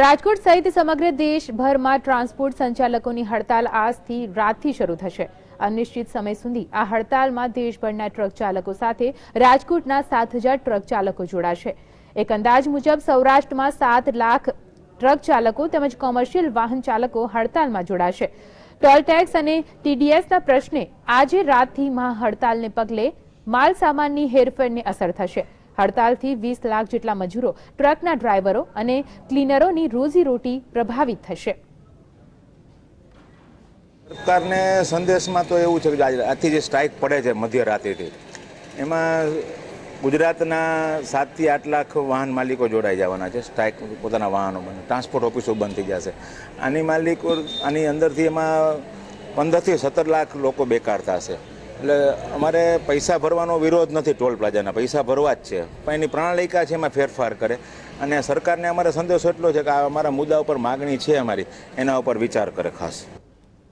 રાજકોટ સહિત સમગ્ર દેશભરમાં ટ્રાન્સપોર્ટ સંચાલકોની હડતાલ આજથી રાતથી શરૂ થશે. અનિશ્ચિત સમય સુધી આ હડતાલમાં દેશભરના ટ્રક ચાલકો સાથે રાજકોટના સાત હજાર ટ્રક ચાલકો જોડાશે. એક અંદાજ મુજબ સૌરાષ્ટ્રમાં સાત લાખ ટ્રક ચાલકો તેમજ કોમર્શિયલ વાહન ચાલકો હડતાલમાં જોડાશે. ટોલ ટેક્સ અને ટીડીએસના પ્રશ્ને આજે રાતથી મહા હડતાલને પગલે માલ સામાનની હેરફેરને અસર થશે. હડતાલથી વીસ લાખ જેટલા મજૂરો ટ્રકના ડ્રાઈવરો અને ક્લીનરોની રોજીરોટી પ્રભાવિત થશે. સરકારને સંદેશમાં તો એવું છે કે આજે આજથી જે સ્ટ્રાઇક પડે છે મધ્યરાત્રિથી, એમાં ગુજરાતના સાતથી આઠ લાખ વાહન માલિકો જોડાઈ જવાના છે. સ્ટ્રાઇક પોતાના વાહનો બંધ, ટ્રાન્સપોર્ટ ઓફિસો બંધ થઈ જશે. આની માલિકો, આની અંદરથી એમાં પંદરથી સત્તર લાખ લોકો બેકાર થશે. એટલે અમારે પૈસા ભરવાનો વિરોધ નથી ટોલ પ્લાઝાના. પૈસા ભરવા જ છે. પણ એની પ્રણાલિકા છે, એમાં ફેરફાર કરે. અને સરકારને અમારે સંદેશો એટલો છે કે આ અમારા મુદ્દા ઉપર માગણી છે અમારી. એના ઉપર વિચાર કરે ખાસ.